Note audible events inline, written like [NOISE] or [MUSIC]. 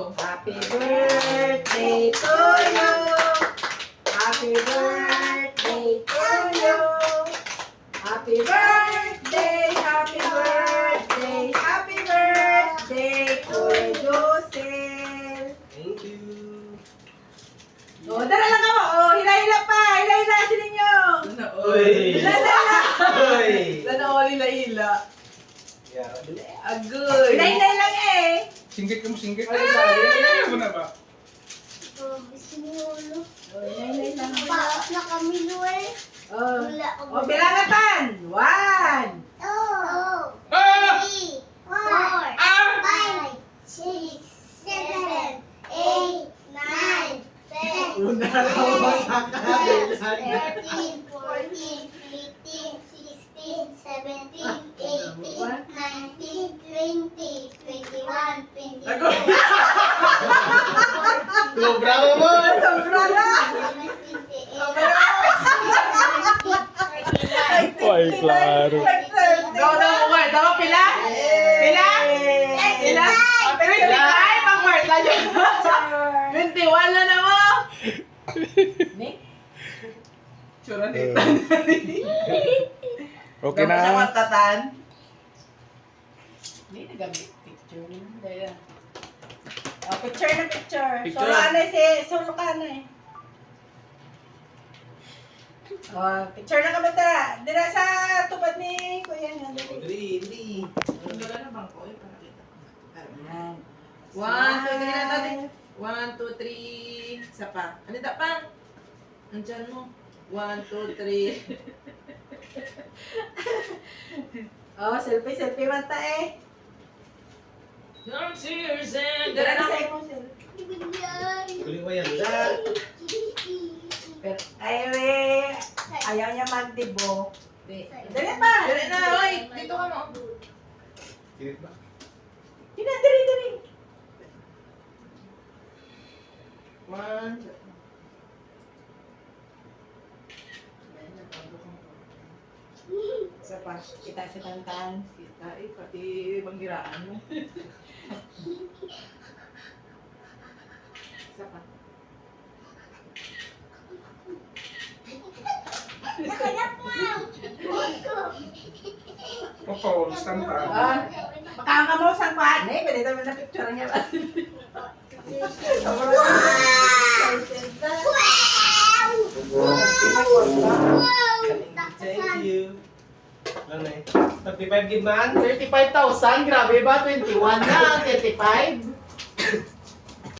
Happy birthday to you. Happy birthday to you. Happy birthday, happy birthday, happy birthday to Josel. Thank you. O, dala lang ako. O, hila-hila pa. Hila-hila si ninyo. Sana Uy! Hila-hila. Sana all ila-ila. Yeah. Agoy. Hila-hila lang eh. Singgit ka mo, singgit. Ay. Ay, mo na ba? O, hila-hila lang. na kami Luel. O, Wala o bilangatan. One. Two, Ah! three, four, five, six, seven, eight, nine, ten, Una raw masakit. thirteen, fourteen, fifteen, sixteen, seventeen, eighteen, nineteen, twenty, twenty-one, twenty-two, Sobra mo mo! Sobra na. Ay. Daw daw mo Marta. Daw pila? Pila? Pila? Pila? Ay, pang Marta yun. 21 na na mo. Ni? Tsura ni [LAUGHS] Okay Daw mo siya na. matatan. Hindi, nagamit picture. Dahil. Oh, picture na picture. Picture. Solo ano si solo ka na eh. Oh, picture na kami ta. Dira sa tupad ni Kuya nga. dali. Dali, dali. Ang dala na bang ko? Eh, para kita. Ayan. One, two, three na natin. One, two, three. Isa pa. Ano da pang? Andyan mo. One, two, three. [LAUGHS] Oh, selfie, selfie man ta eh. Some tears and Dala na sa na. imo selfie. Huli mo yan. Da. Pero, ay, we, ayaw niya magdibo. Dali pa. Dali na, oy. Dito ka mo. Kirit ba? Hina, dali, dali. One. Isa pa, kita si Tantan. Kita eh, pati banggiraan mo. Isa pa. [LAUGHS] Papa, stand ka. Ah, mo sa paan eh. Pwede naman na picture niya. [LAUGHS] Thank you. Ano eh? 35 gig man? 35,000, grabe ba? 21 na, 35.